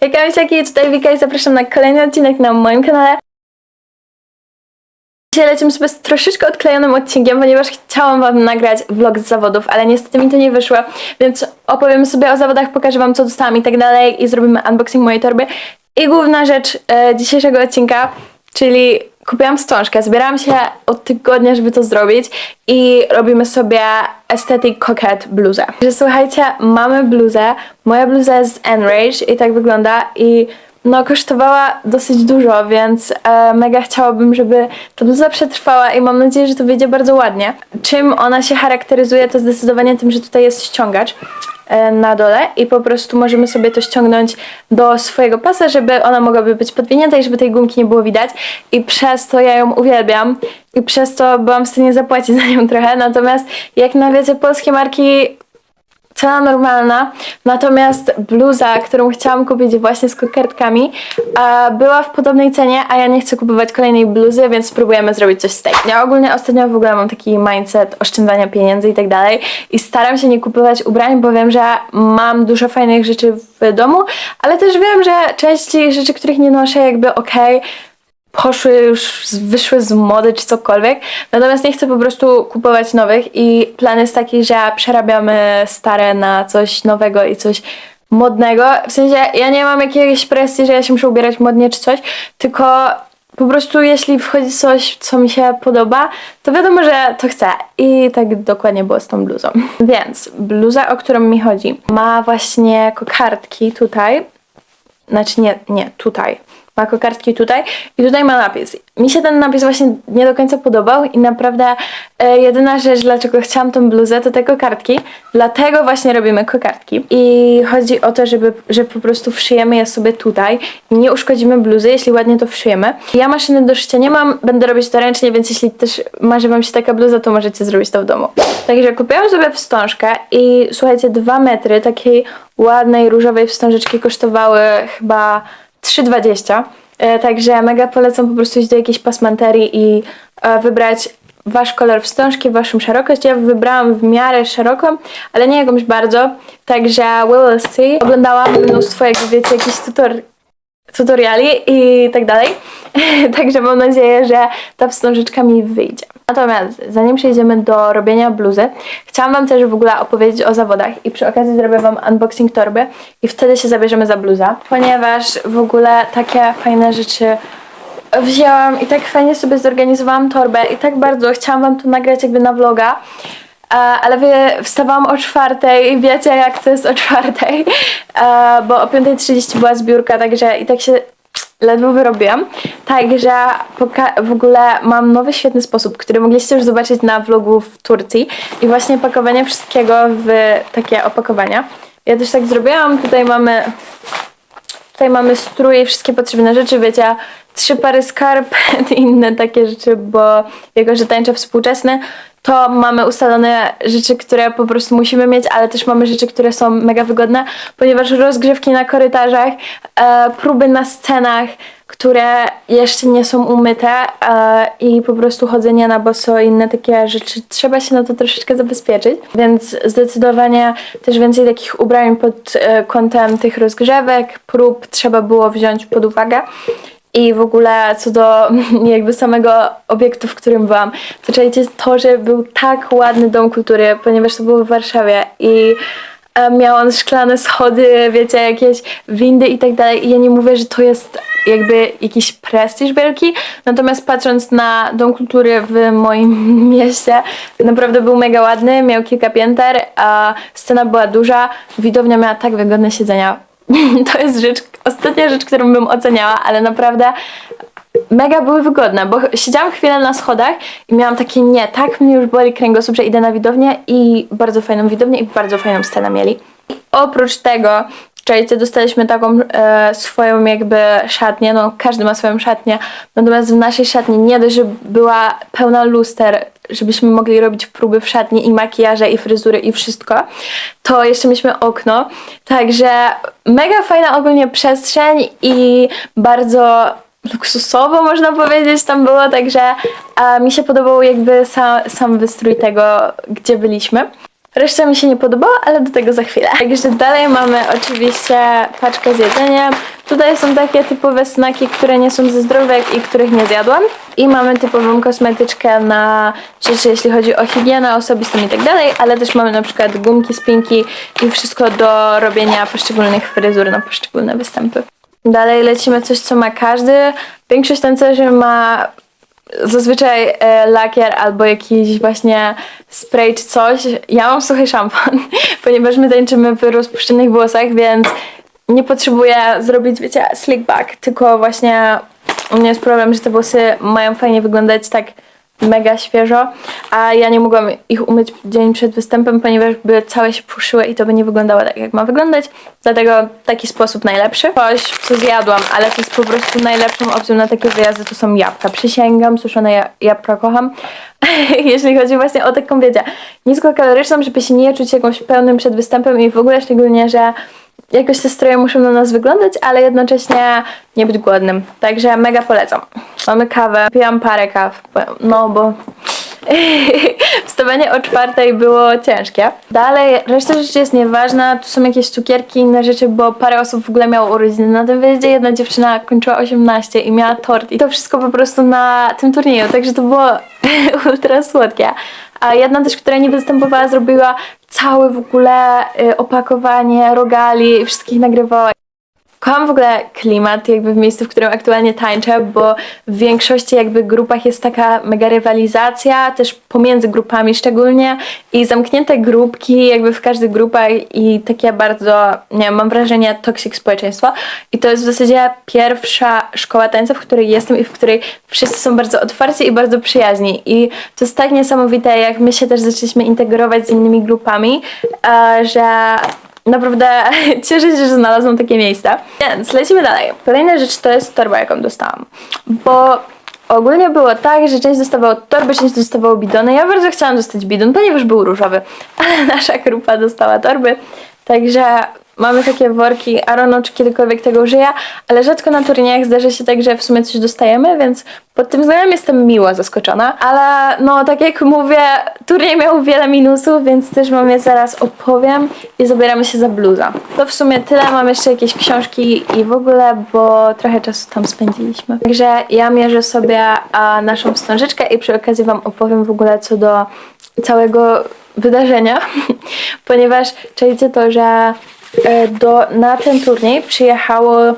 Hejka, Misiaki, tutaj Wika i zapraszam na kolejny odcinek na moim kanale. Dzisiaj lecimy sobie z troszeczkę odklejonym odcinkiem, ponieważ chciałam wam nagrać vlog z zawodów, ale niestety mi to nie wyszło, więc opowiem sobie o zawodach, pokażę wam co dostałam i tak dalej i zrobimy unboxing mojej torby. I główna rzecz e, dzisiejszego odcinka, czyli kupiłam wstążkę, zbierałam się od tygodnia, żeby to zrobić i robimy sobie Aesthetic Coquette bluzę. Słuchajcie, mamy bluzę, moja bluza jest z Enrage i tak wygląda i no kosztowała dosyć dużo, więc e, mega chciałabym, żeby ta bluza przetrwała i mam nadzieję, że to wyjdzie bardzo ładnie. Czym ona się charakteryzuje, to zdecydowanie tym, że tutaj jest ściągacz e, na dole i po prostu możemy sobie to ściągnąć do swojego pasa, żeby ona mogłaby być podwinięta i żeby tej gumki nie było widać i przez to ja ją uwielbiam i przez to byłam w stanie zapłacić za nią trochę, natomiast jak na wiecie polskie marki cena normalna, natomiast bluza, którą chciałam kupić właśnie z kokardkami, e, była w podobnej cenie, a ja nie chcę kupować kolejnej bluzy, więc spróbujemy zrobić coś z tej. Ja ogólnie ostatnio w ogóle mam taki mindset oszczędzania pieniędzy i tak dalej i staram się nie kupować ubrań, bo wiem, że mam dużo fajnych rzeczy w domu, ale też wiem, że część rzeczy, których nie noszę jakby okej, poszły już, wyszły z mody czy cokolwiek. Natomiast nie chcę po prostu kupować nowych i plan jest taki, że przerabiamy stare na coś nowego i coś modnego. W sensie ja nie mam jakiejś presji, że ja się muszę ubierać modnie czy coś, tylko po prostu jeśli wchodzi coś, co mi się podoba, to wiadomo, że to chcę. I tak dokładnie było z tą bluzą. Więc bluza, o którą mi chodzi, ma właśnie kokardki tutaj, znaczy nie, nie, tutaj. Ma kokardki tutaj i tutaj ma napis. Mi się ten napis właśnie nie do końca podobał i naprawdę e, jedyna rzecz, dlaczego chciałam tą bluzę, to te kokardki. Dlatego właśnie robimy kokardki. I chodzi o to, żeby, że po prostu wszyjemy je sobie tutaj i nie uszkodzimy bluzy, jeśli ładnie to wszyjemy. Ja maszyny do szycia nie mam, będę robić to ręcznie, więc jeśli też marzy wam się taka bluza, to możecie zrobić to w domu. Także kupiłam sobie wstążkę i słuchajcie, dwa metry takiej ładnej, różowej wstążeczki kosztowały chyba 3,20. E, Także mega polecam po prostu iść do jakiejś pasmanterii i e, wybrać wasz kolor wstążki, waszą szerokość. Ja wybrałam w miarę szeroką, ale nie jakąś bardzo. Także we will see. Oglądałam mnóstwo, jakby wiecie, jakichś tutor tutoriali i tak dalej. Także mam nadzieję, że ta wstążeczka mi wyjdzie. Natomiast zanim przejdziemy do robienia bluzy, chciałam Wam też w ogóle opowiedzieć o zawodach i przy okazji zrobię Wam unboxing torby i wtedy się zabierzemy za bluza, ponieważ w ogóle takie fajne rzeczy wzięłam i tak fajnie sobie zorganizowałam torbę i tak bardzo chciałam Wam to nagrać jakby na vloga, ale wie, wstawałam o czwartej i wiecie jak to jest o czwartej, e, bo o 5.30 była zbiórka, także i tak się ledwo wyrobiłam. Także w ogóle mam nowy świetny sposób, który mogliście już zobaczyć na vlogu w Turcji i właśnie pakowanie wszystkiego w takie opakowania. Ja też tak zrobiłam, tutaj mamy Tutaj mamy strój i wszystkie potrzebne rzeczy, wiecie, trzy pary skarpet i inne takie rzeczy, bo jako, że tańczę współczesny, to mamy ustalone rzeczy, które po prostu musimy mieć, ale też mamy rzeczy, które są mega wygodne, ponieważ rozgrzewki na korytarzach, e, próby na scenach, które jeszcze nie są umyte e, i po prostu chodzenie na boso i inne takie rzeczy, trzeba się na to troszeczkę zabezpieczyć, więc zdecydowanie też więcej takich ubrań pod e, kątem tych rozgrzewek, prób trzeba było wziąć pod uwagę. I w ogóle co do jakby samego obiektu, w którym byłam, to czujecie to, że był tak ładny dom kultury, ponieważ to było w Warszawie i miał on szklane schody, wiecie, jakieś windy i tak dalej. I ja nie mówię, że to jest jakby jakiś prestiż wielki, natomiast patrząc na dom kultury w moim mieście, naprawdę był mega ładny, miał kilka pięter, a scena była duża, widownia miała tak wygodne siedzenia. To jest rzecz, ostatnia rzecz, którą bym oceniała, ale naprawdę mega były wygodne, bo siedziałam chwilę na schodach i miałam takie nie, tak mnie już boli kręgosłup, że idę na widownię i bardzo fajną widownię i bardzo fajną scenę mieli. Oprócz tego, czajcie, dostaliśmy taką e, swoją jakby szatnię, no każdy ma swoją szatnię, natomiast w naszej szatni nie dość, że była pełna luster, żebyśmy mogli robić próby w szatni i makijaże i fryzury i wszystko, to jeszcze mieliśmy okno, także mega fajna ogólnie przestrzeń i bardzo luksusowo można powiedzieć tam było, także mi się podobał jakby sam, sam wystrój tego, gdzie byliśmy. Reszta mi się nie podobała, ale do tego za chwilę. Także dalej mamy oczywiście paczkę z jedzeniem. Tutaj są takie typowe snaki, które nie są ze zdrowek i których nie zjadłam. I mamy typową kosmetyczkę na rzeczy, jeśli chodzi o higienę osobistą i tak dalej, ale też mamy na przykład gumki, spinki i wszystko do robienia poszczególnych fryzur na poszczególne występy. Dalej lecimy coś, co ma każdy. Większość tancerzy ma zazwyczaj e, lakier albo jakiś właśnie spray czy coś. Ja mam suchy szampan, ponieważ my tańczymy w rozpuszczonych włosach, więc nie potrzebuję zrobić, wiecie, slick back, tylko właśnie u mnie jest problem, że te włosy mają fajnie wyglądać tak mega świeżo, a ja nie mogłam ich umyć dzień przed występem, ponieważ by całe się puszyły i to by nie wyglądało tak, jak ma wyglądać. Dlatego taki sposób najlepszy. Coś, co zjadłam, ale to jest po prostu najlepszą opcją na takie wyjazdy, to są jabłka. Przysięgam, suszone ja- jabłka kocham. Jeśli chodzi właśnie o taką, wiecie, niskokaloryczną, żeby się nie czuć jakąś pełnym przed występem i w ogóle szczególnie, że jakoś te stroje muszą na nas wyglądać, ale jednocześnie nie być głodnym. Także mega polecam. Mamy kawę, piłam parę kaw, no bo wstawanie o czwartej było ciężkie. Dalej, reszta rzeczy jest nieważna, tu są jakieś cukierki, inne rzeczy, bo parę osób w ogóle miało urodziny na tym wyjeździe. Jedna dziewczyna kończyła 18 i miała tort i to wszystko po prostu na tym turnieju, także to było ultra słodkie. A jedna też, która nie występowała, zrobiła całe w ogóle y, opakowanie rogali, wszystkich nagrywała. Kocham w ogóle klimat jakby w miejscu, w którym aktualnie tańczę, bo w większości jakby grupach jest taka mega rywalizacja, też pomiędzy grupami szczególnie i zamknięte grupki jakby w każdych grupach i takie bardzo, nie wiem, mam wrażenie toxic społeczeństwo. I to jest w zasadzie pierwsza szkoła tańca, w której jestem i w której wszyscy są bardzo otwarci i bardzo przyjaźni. I to jest tak niesamowite, jak my się też zaczęliśmy integrować z innymi grupami, e, że Naprawdę cieszę się, że znalazłam takie miejsce. Więc lecimy dalej. Kolejna rzecz to jest torba, jaką dostałam. Bo ogólnie było tak, że część dostawało torby, część dostawało bidony. Ja bardzo chciałam dostać bidon, ponieważ był różowy, ale nasza grupa dostała torby. Także mamy takie worki, Arono czy kiedykolwiek tego użyję, ale rzadko na turniejach zdarza się tak, że w sumie coś dostajemy, więc pod tym względem jestem miło zaskoczona. Ale no, tak jak mówię, turniej miał wiele minusów, więc też wam je zaraz opowiem i zabieramy się za bluza. To w sumie tyle, mam jeszcze jakieś książki i w ogóle, bo trochę czasu tam spędziliśmy. Także ja mierzę sobie a, naszą wstążeczkę i przy okazji wam opowiem w ogóle co do całego wydarzenia, ponieważ czujecie to, że do, na ten turniej przyjechało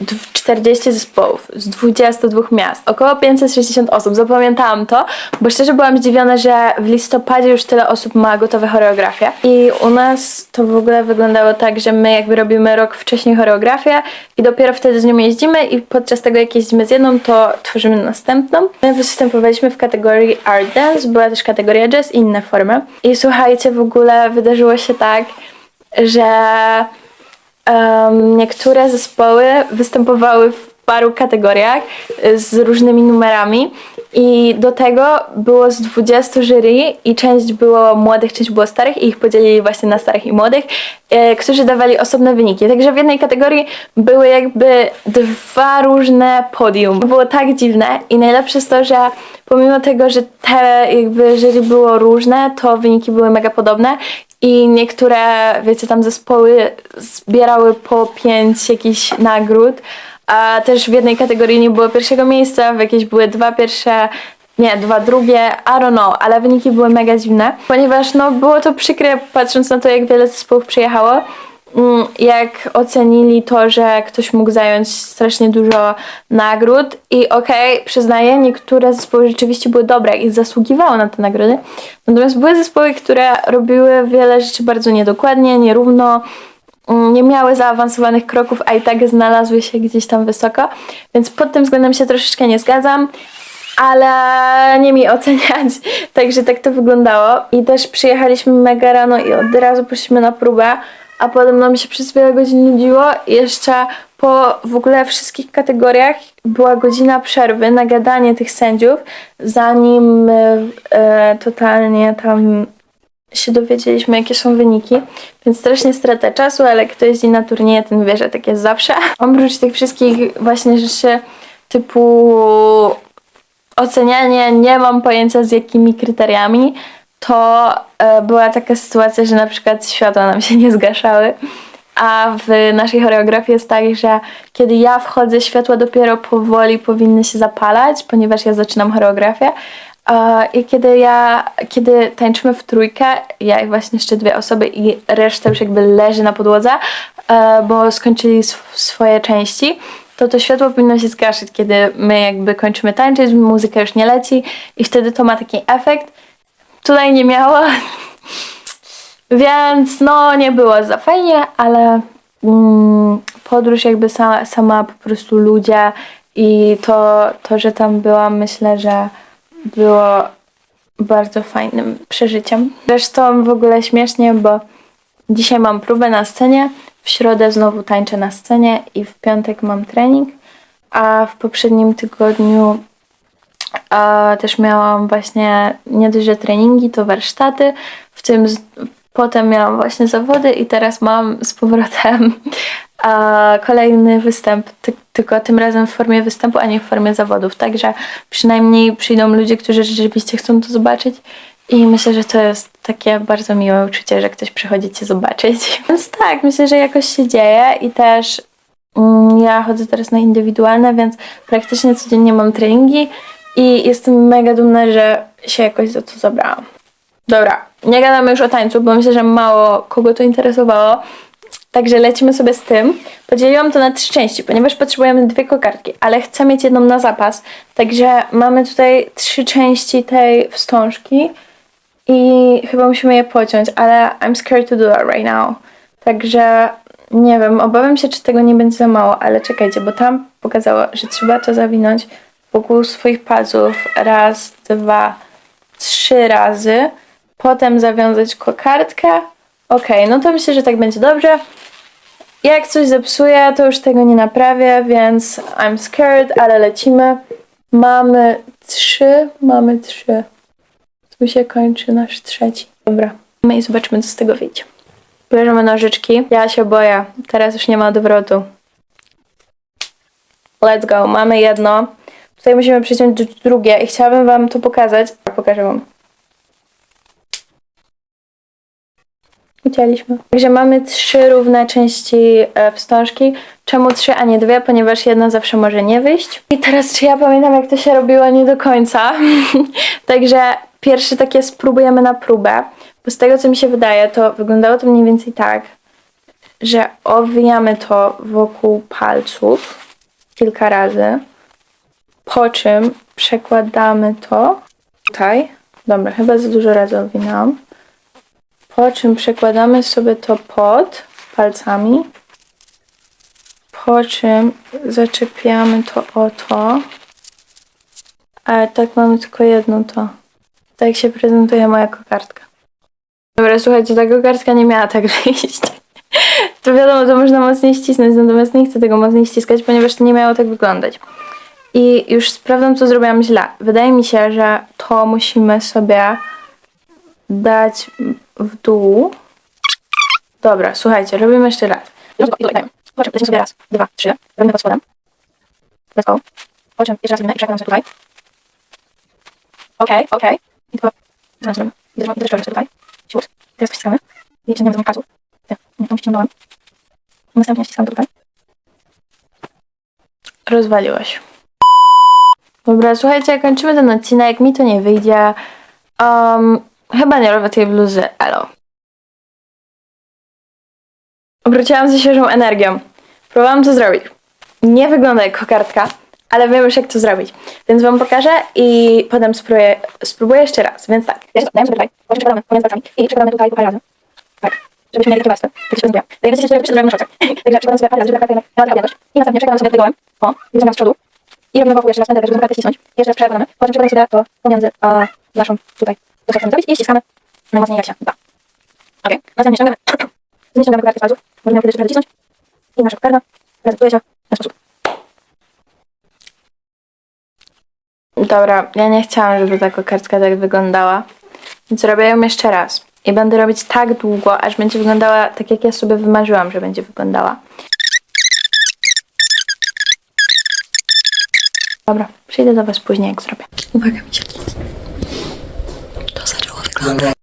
dw- 40 zespołów z 22 miast, około 560 osób. Zapamiętałam to, bo szczerze byłam zdziwiona, że w listopadzie już tyle osób ma gotowe choreografie. I u nas to w ogóle wyglądało tak, że my jakby robimy rok wcześniej choreografię i dopiero wtedy z nią jeździmy i podczas tego jak jeździmy z jedną, to tworzymy następną. My występowaliśmy w kategorii Art Dance, była też kategoria Jazz i inne formy. I słuchajcie, w ogóle wydarzyło się tak, że Em, niektóre zespoły występowały w paru kategoriach z różnymi numerami i do tego było z 20 jury i część było młodych, część było starych i ich podzielili właśnie na starych i młodych, e, którzy dawali osobne wyniki. Także w jednej kategorii były jakby dwa różne podium. Było tak dziwne i najlepsze jest to, że pomimo tego, że te jakby jury było różne, to wyniki były mega podobne i niektóre, wiecie, tam zespoły zbierały po pięć jakichś nagród, a też w jednej kategorii nie było pierwszego miejsca, w jakiejś były dwa pierwsze, nie, dwa drugie, I don't know, ale wyniki były mega dziwne, ponieważ no było to przykre patrząc na to, jak wiele zespołów przyjechało, jak ocenili to, że ktoś mógł zająć strasznie dużo nagród i okej, przyznaję, niektóre zespoły rzeczywiście były dobre i zasługiwały na te nagrody, natomiast były zespoły, które robiły wiele rzeczy bardzo niedokładnie, nierówno, mm, nie miały zaawansowanych kroków, a i tak znalazły się gdzieś tam wysoko, więc pod tym względem się troszeczkę nie zgadzam ale nie mi oceniać. Także tak to wyglądało. I też przyjechaliśmy mega rano i od razu poszliśmy na próbę, a potem nam się przez wiele godzin nudziło. I jeszcze po w ogóle wszystkich kategoriach była godzina przerwy na gadanie tych sędziów, zanim my, e, totalnie tam się dowiedzieliśmy, jakie są wyniki, więc strasznie strata czasu, ale kto jeździ na turnieje, ten wie, że tak jest zawsze. Oprócz tych wszystkich właśnie rzeczy typu ocenianie, nie mam pojęcia z jakimi kryteriami, to e, była taka sytuacja, że na przykład światła nam się nie zgaszały, a w naszej choreografii jest tak, że kiedy ja wchodzę, światła dopiero powoli powinny się zapalać, ponieważ ja zaczynam choreografię. I kiedy ja, kiedy tańczymy w trójkę, ja i właśnie jeszcze dwie osoby i reszta już jakby leży na podłodze, e, bo skończyli sw- swoje części, to to światło powinno się zgasić, kiedy my jakby kończymy tańczyć, muzyka już nie leci i wtedy to ma taki efekt. Tutaj nie miało, więc no nie było za fajnie, ale mm, podróż jakby sama, sama po prostu ludzie i to, to, że tam byłam, myślę, że było bardzo fajnym przeżyciem. Zresztą w ogóle śmiesznie, bo dzisiaj mam próbę na scenie, w środę znowu tańczę na scenie i w piątek mam trening, a w poprzednim tygodniu też miałam właśnie nie dość, że treningi, to warsztaty, w tym potem miałam właśnie zawody i teraz mam z powrotem kolejny występ, ty, tylko tym razem w formie występu, a nie w formie zawodów. Także przynajmniej przyjdą ludzie, którzy rzeczywiście chcą to zobaczyć i myślę, że to jest takie bardzo miłe uczucie, że ktoś przychodzi cię zobaczyć. Więc tak, myślę, że jakoś się dzieje i też Mm, Ja chodzę teraz na indywidualne, więc praktycznie codziennie mam treningi i jestem mega dumna, że się jakoś za to zabrałam. Dobra, nie gadamy już o tańcu, bo myślę, że mało kogo to interesowało. Także lecimy sobie z tym. Podzieliłam to na trzy części, ponieważ potrzebujemy dwie kokardki, ale chcę mieć jedną na zapas. Także mamy tutaj trzy części tej wstążki i chyba musimy je pociąć, ale I'm scared to do that right now. Także nie wiem, obawiam się, czy tego nie będzie za mało, ale czekajcie, bo tam pokazało, że trzeba to zawinąć wokół swoich palców raz, dwa, trzy razy, potem zawiązać kokardkę. Okej, no to myślę, że tak będzie dobrze. Jak coś zepsuję, to już tego nie naprawię, więc I'm scared, ale lecimy. Mamy trzy, mamy trzy. Tu się kończy nasz trzeci. Dobra, my i zobaczymy, co z tego wyjdzie. Bierzemy nożyczki. Ja się boję. Teraz już nie ma odwrotu. Let's go. Mamy jedno. Tutaj musimy przyciąć drugie i chciałabym wam to pokazać. Pokażę wam. Ucięliśmy. Także mamy trzy równe części e, wstążki. Czemu trzy, a nie dwie? Ponieważ jedna zawsze może nie wyjść. I teraz, czy ja pamiętam, jak to się robiło? Nie do końca. Także pierwsze takie spróbujemy na próbę. Bo z tego, co mi się wydaje, to wyglądało to mniej więcej tak, że owijamy to wokół palców kilka razy, po czym przekładamy to tutaj. Dobra, chyba za dużo razy owinęłam. Po czym przekładamy sobie to pod palcami. Po czym zaczepiamy to o to. Ale tak mamy tylko jedno to. Tak się prezentuje moja kokardka. Dobra, słuchajcie, ta kokardka nie miała tak wyjść. To wiadomo, to można mocniej ścisnąć, natomiast nie chcę tego mocniej ściskać, ponieważ to nie miało tak wyglądać. I już sprawdzam, co zrobiłam źle. Wydaje mi się, że to musimy sobie dać w dół. Dobra, słuchajcie, robimy jeszcze raz. Czym lecimy sobie raz, dwa, trzy. Robimy pod spodem. Let's go. Po czym jeszcze raz robimy i przekładamy sobie tutaj. Okej, okej. I tylko... Zaraz zrobimy. I też- sobie tutaj. Siód. Teraz ściskamy. I ciągniemy do palców. Nie, nie, tą ściągnąłem. Następnie ściskamy to tutaj. Rozwaliłaś. Dobra, słuchajcie, kończymy ten odcinek. Mi to nie wyjdzie. Um, chyba nie robię tej bluzy. Elo. Obróciłam ze świeżą energią. Próbowałam to zrobić. Nie wygląda jak kokardka, ale wiem już jak to zrobić. Więc wam pokażę i potem spróbuję, spróbuję jeszcze raz. Więc tak, jeszcze dajemy sobie tutaj, i tutaj parę razy. Tak, żebyśmy mieli takie warstwy. Tak się prezentuje. Jak chcecie sobie zrobimy na szocek. Także przekładamy sobie parę razy, żeby kartka miała taką objętość. I następnie przekładamy sobie dołem, o, i wyciągamy z przodu. I robimy wokół jeszcze raz pętelkę, żeby kartę ścisnąć. Jeszcze raz przekładamy. Potem przekładamy sobie to pomiędzy a, naszą tutaj. Chcemy zrobić i ściskamy najmocniej jak się da. Okej, następnie ściągamy, ściągamy kartkę z palców. Możemy jeszcze raz cisnąć. I nasza kokarda prezentuje się w sposób. Dobra, ja nie chciałam, żeby ta kokardka tak wyglądała, więc robię ją jeszcze raz. I będę robić tak długo, aż będzie wyglądała tak, jak ja sobie wymarzyłam, że będzie wyglądała. Dobra, przyjdę do Was później, jak zrobię. Uwaga, mi się. To zaczęło wyglądać.